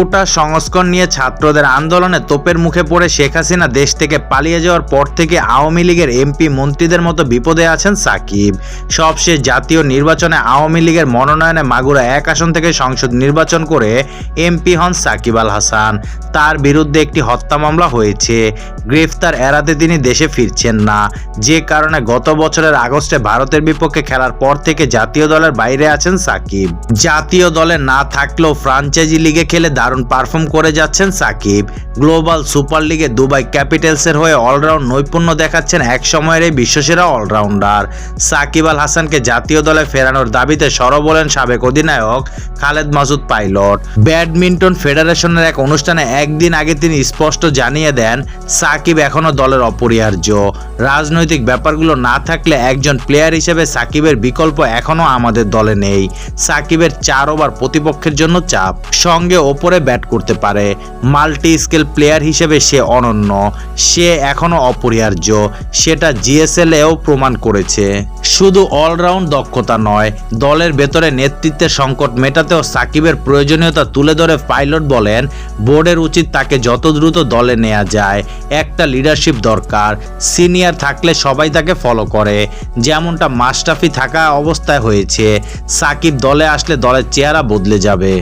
কোটা সংস্করণ নিয়ে ছাত্রদের আন্দোলনে তোপের মুখে পড়ে শেখ হাসিনা দেশ থেকে পালিয়ে যাওয়ার পর থেকে আওয়ামী লীগের এমপি মন্ত্রীদের মতো বিপদে আছেন সাকিব। সবশেষ জাতীয় নির্বাচনে আওয়ামী লীগের মনোনয়নে মাগুরা এক আসন থেকে সংসদ নির্বাচন করে এমপি হন সাকিব আল হাসান। তার বিরুদ্ধে একটি হত্যা মামলা হয়েছে। গ্রেফতার এড়াতে তিনি দেশে ফিরছেন না। যে কারণে গত বছরের আগস্টে ভারতের বিপক্ষে খেলার পর থেকে জাতীয় দলের বাইরে আছেন সাকিব। জাতীয় দলে না থাকলেও ফ্রাঞ্চাইজি লিগে খেলে দারুণ পারফর্ম করে যাচ্ছেন সাকিব। গ্লোবাল সুপার লিগে দুবাই ক্যাপিটালসের হয়ে অলরাউন্ড নৈপুণ্য দেখাচ্ছেন এক সময়ের এই বিশ্বসেরা অলরাউন্ডার। সাকিব আল হাসানকে জাতীয় দলে ফেরানোর দাবিতে সরব হলেন সাবেক অধিনায়ক খালেদ মাসুদ পাইলট। ব্যাডমিন্টন ফেডারেশনের এক অনুষ্ঠানে একদিন আগে তিনি স্পষ্ট জানিয়ে দেন, সাকিব এখনও দলের অপরিহার্য। রাজনৈতিক ব্যাপারগুলো না থাকলে একজন প্লেয়ার হিসেবে সাকিবের বিকল্প এখনও আমাদের দলে নেই। সাকিবের চার ওভার প্রতিপক্ষের জন্য চাপ, সঙ্গে ওপরে ব্যাট করতে পারে। মাল্টি স্কেল প্লেয়ার হিসেবে সে অনন্য, সে এখনও অপরিহার্য, সেটা জিএসএল এও প্রমাণ করেছে। শুধু অলরাউন্ড দক্ষতা নয়, দলের ভেতরে নেতৃত্বের সংকট মেটাতেও সাকিবের প্রয়োজনীয়তা তুলে ধরে পাইলট বলেন, বোর্ডের উচিত তাকে যত দ্রুত দলে নেওয়া যায়। একটা লিডারশিপ দরকার সিনিয়র থাকলে সবাই তাকে ফলো করে। যেমনটা মাস্টাফি থাকা অবস্থায় হয়েছে, সাকিব দলে আসলে দলের চেহারা বদলে যাবে।